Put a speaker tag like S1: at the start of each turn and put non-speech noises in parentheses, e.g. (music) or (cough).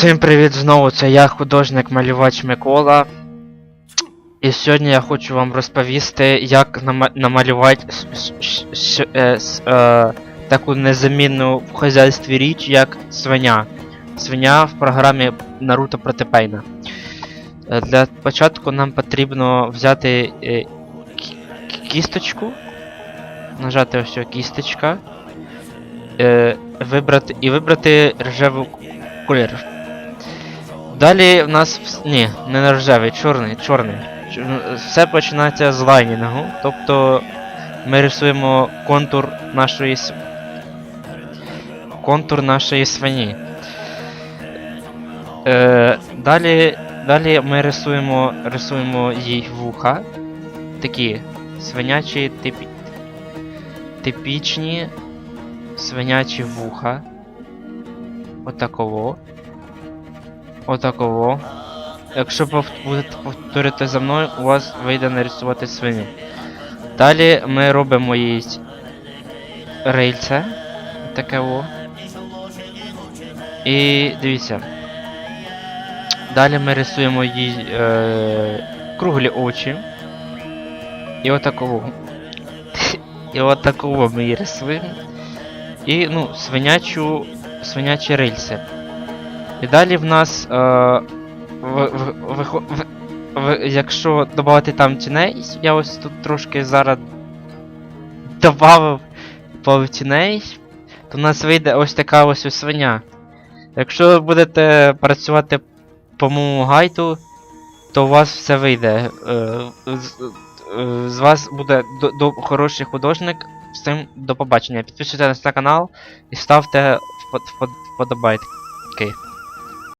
S1: Всім привіт знову, це я художник-малювач Микола. І сьогодні я хочу вам розповісти, як намалювати е, е, таку незамінну в хазяйстві річ, як свиня. Свиня в програмі Наруто проти Пейна. Е, Для початку нам потрібно взяти кі- кі- кісточку, нажати ось кісточка, вибрати, і вибрати рожевий колір. Далі в нас. Ні, не рожевий, чорний, чорний. Все починається з лайнінгу. Тобто ми рисуємо контур нашої контур нашої свині. Е, далі, далі ми рисуємо, рисуємо їй вуха. Такі свинячі типі, типічні свинячі вуха. Отаково. Отаково. Якщо будете повторити за мною, у вас вийде нарисувати свиню. Далі ми робимо їй рильце. Таке о. І дивіться. Далі ми рисуємо їй е, круглі очі. І отаково. (laughs) І отаково ми її рисуємо. І ну, свинячу. свинячі рильце. І далі в нас. Е, в, в, вихо- в, в, якщо додати там тіней, я ось тут трошки зараз додав тіней, то в нас вийде ось така ось свиня. Якщо ви будете працювати по моєму гайду, то у вас все вийде. Е, з, е, з вас буде до, до, хороший художник. Всім до побачення. Підписуйтесь на канал і ставте впод- впод- вподобайки.